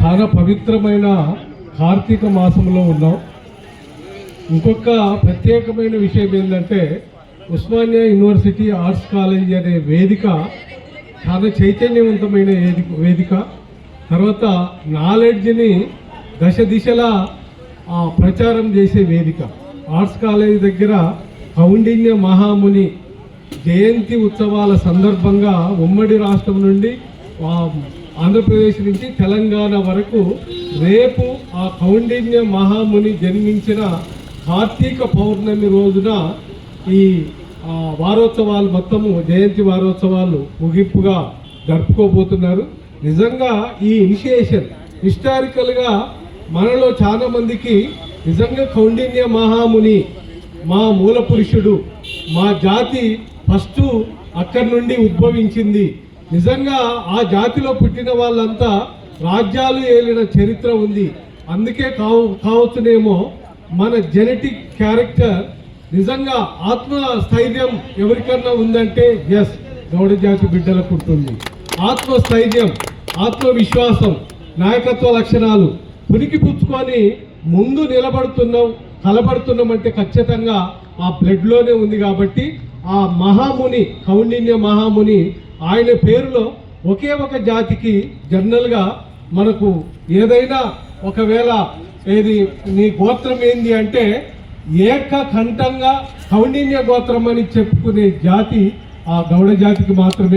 చాలా పవిత్రమైన కార్తీక మాసంలో ఉన్నాం. ఇంకొక ప్రత్యేకమైన విషయం ఏంటంటే ఉస్మానియా యూనివర్సిటీ ఆర్ట్స్ కాలేజ్ అనే వేదిక చాలా చైతన్యవంతమైన వేదిక వేదిక. తర్వాత నాలెడ్జ్ని దశ దిశలా ప్రచారం చేసే వేదిక. ఆర్ట్స్ కాలేజ్ దగ్గర కౌండిన్య మహాముని జయంతి ఉత్సవాల సందర్భంగా ఉమ్మడి రాష్ట్రం నుండి ఆంధ్రప్రదేశ్ నుంచి తెలంగాణ వరకు రేపు ఆ కౌండిన్య మహాముని జన్మించిన కార్తీక పౌర్ణమి రోజున ఈ వారోత్సవాలు మొత్తము జయంతి వారోత్సవాలు ముగింపుగా జరుపుకోబోతున్నారు. నిజంగా ఈ ఇనిషియేషన్ హిస్టారికల్గా మనలో చాలా మందికి నిజంగా కౌండిన్య మహాముని మా మూల పురుషుడు మా జాతి ఫస్ట్ అక్కడి నుండి ఉద్భవించింది. నిజంగా ఆ జాతిలో పుట్టిన వాళ్ళంతా రాజ్యాలు ఏలిన చరిత్ర ఉంది. అందుకే కావు కావచ్చునేమో మన జెనెటిక్ క్యారెక్టర్ నిజంగా ఆత్మ స్థైర్యం ఎవరికన్నా ఉందంటే ఎస్ గౌడ జాతి బిడ్డలకు ఉంటుంది. ఆత్మస్థైర్యం ఆత్మవిశ్వాసం నాయకత్వ లక్షణాలు పునికి పుచ్చుకొని ముందు నిలబడుతున్నాం కలబడుతున్నాం అంటే ఖచ్చితంగా ఆ బ్లడ్లోనే ఉంది కాబట్టి ఆ మహాముని కౌండిన్య మహాముని ఆయన పేరులో ఒకే ఒక జాతికి జనరల్గా మనకు ఏదైనా ఒకవేళ ఏది నీ గోత్రం ఏంది అంటే ఏకకంఠంగా కౌండిన్య గోత్రం అని చెప్పుకునే జాతి ఆ గౌడ జాతికి మాత్రమే.